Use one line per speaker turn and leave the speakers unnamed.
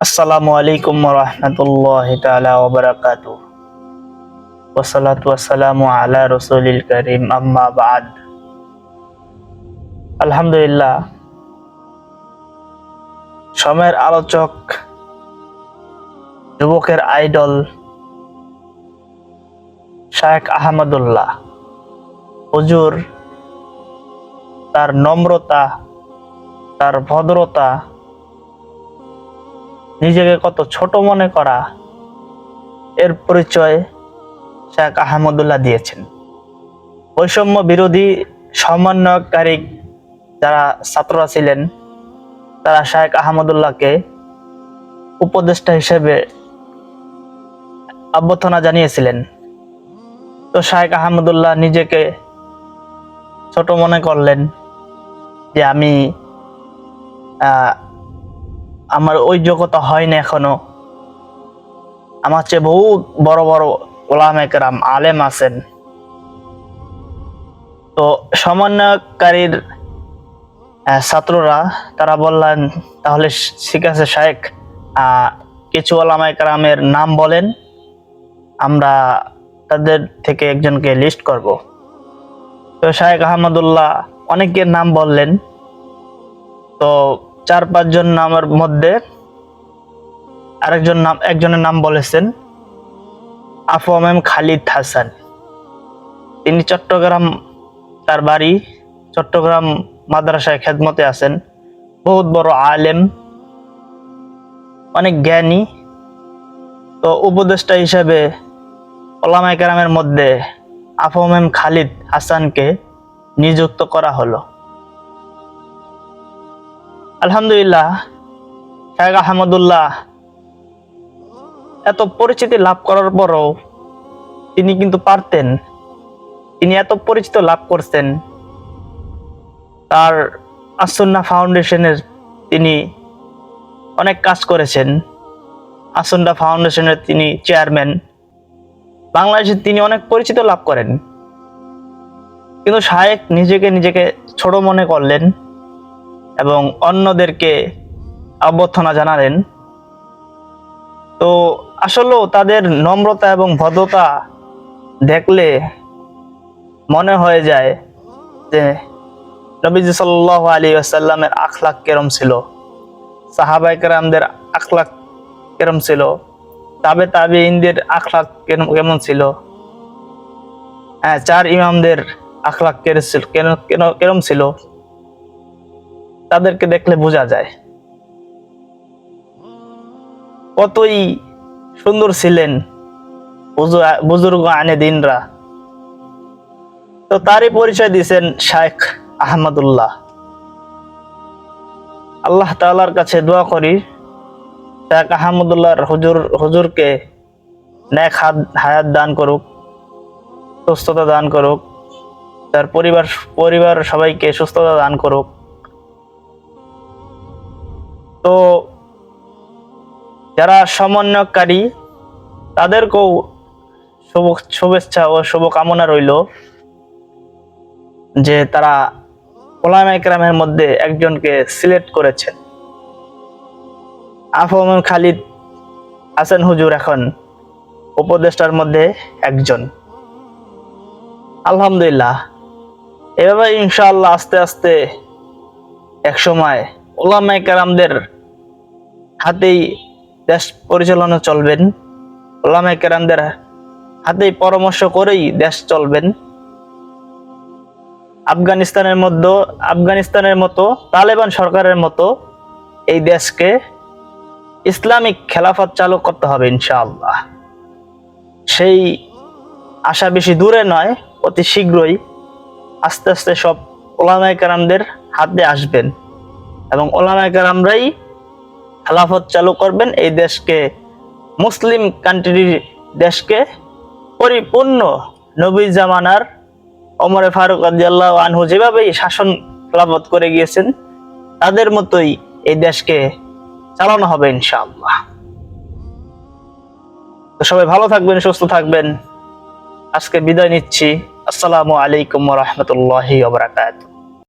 আসসালামু আলাইকুম রহমতুল্লাহ তালা ওবরাকাত ওসালাতু আলা রসুলিল করিম, আম্মা আলহামদুলিল্লাহ সময়ের আলোচক, যুবকের আইডল, শায়েখ আহমদুল্লাহ। হুজুর, তার নম্রতা, তার ভদ্রতা নিজেকে কত ছোট মনে করা, এর পরিচয় শেখ আহমদুল্লাহ দিয়েছেন। বৈষম্য বিরোধী সমন্বয়কারী যারা ছাত্ররা ছিলেন, তারা শেখ আহমদুল্লাহকে উপদেষ্টা হিসেবে অভ্যর্থনা জানিয়েছিলেন। তো শায়েখ আহমদুল্লাহ নিজেকে ছোট মনে করলেন যে আমি আমার ওই যোগ্যতা হয় না এখনও। আমার চেয়ে বহু বড় বড় ওলাম একরাম আলেম আছেন। তো সমন্বয়কারীর ছাত্ররা তারা বললেন তাহলে ঠিক আছে আহ, কিছু ওলামা একরামের নাম বলেন। আমরা তাদের থেকে একজনকে লিস্ট করব। তো শায়েখ আহমদুল্লাহ অনেকের নাম বললেন। তো চার পাঁচজন নামের মধ্যে আরেকজন নাম একজনের নাম বলেছেন আফম খালিদ হাসান। তিনি চট্টগ্রাম তার বাড়ি, চট্টগ্রাম মাদ্রাসায় খেদমতে আছেন। বহুত বড় আলেম, অনেক জ্ঞানী। তো উপদেষ্টা হিসেবে ওলামাই কেরামের মধ্যে আফম খালিদ হাসানকে নিযুক্ত করা হলো। আলহামদুলিল্লাহ শেখ আহমদুল্লাহ, এত পরিচিতি লাভ করার পরও তিনি কিন্তু পারতেন। তিনি এত পরিচিত লাভ করছেন। তার আসন্না ফাউন্ডেশনের তিনি অনেক কাজ করেছেন। আসন্না ফাউন্ডেশনের তিনি চেয়ারম্যান। বাংলাদেশে তিনি অনেক পরিচিত লাভ করেন। কিন্তু শায়েক নিজেকে নিজেকে ছোট মনে করলেন। এবং অন্যদেরকে অভ্যর্থনা জানালেন। তো আসলেও তাদের নম্রতা এবং ভদ্রতা দেখলে মনে হয়ে যায় যে নবীজি সাল্লাহ আলী আসাল্লামের আখলাক কেরম ছিল সাহাবাই কেরামদের আখলাক কেরম ছিল, তাবে তাবে ইন্দের কেরম- কেমন ছিল হ্যাঁ চার ইমামদের আখলাক কেরম কেন- কেরম ছিল। তাদেরকে দেখলে বোঝা যায়। কতই সুন্দর ছিলেন বুজু- বুজুর্গ আনে দিনরা। তো তারই পরিচয় দিয়েছেন শায়েখ আহমদুল্লাহ। আল্লাহ তাআলার কাছে দোয়া করি, শায়েখ আহমদুল্লাহর হুজুর, হুজুরকে ন্যাক হাত- হায়াত দান করুক, সুস্থতা দান করুক, তার পরিবার পরিবার সবাইকে সুস্থতা দান করুক। তো যারা সমন্বয়কারী, তাদেরকেও শুভ- শুভেচ্ছা ও শুভকামনা রইল যে তারা ওলামা একরামের মধ্যে একজনকে সিলেক্ট করেছেন আফম খালিদ হাসান হুজুর এখন উপদেষ্টার মধ্যে একজন। আলহামদুলিল্লাহ, এভাবে ইনশাআল্লাহ আস্তে আস্তে এক সময় ওলামাই কেরামদের হাতেই দেশ পরিচালনা চলবেন। ওলামাই কেরামদের হাতেই পরামর্শ করেই দেশ চলবেন। আফগানিস্তানের মধ্যে, আফগানিস্তানের মতো, তালেবান সরকারের মতো এই দেশকে ইসলামিক খেলাফত চালু করতে হবে ইনশাআল্লাহ। সেই আশা বেশি দূরে নয়, অতি শীঘ্রই আস্তে আস্তে সব ওলামায় কেরামদের হাতে আসবেন। এবং ওলামায় কেরামরাই খেলাফত চালু করবেন, এই দেশকে, মুসলিম কান্ট্রির দেশকে পরিপূর্ণ নবী জামানার ওমরে ফারুক আদিয়াল্লাহ আনহু যেভাবেই শাসন খেলাফত করে গিয়েছেন, তাদের মতোই এই দেশকে চালানো হবে ইনশাআল্লাহ। তো সবাই ভালো থাকবেন, সুস্থ থাকবেন। আজকে বিদায় নিচ্ছি। আসসালামু আলাইকুম রহমতুল্লাহি ওবরাকাতুহ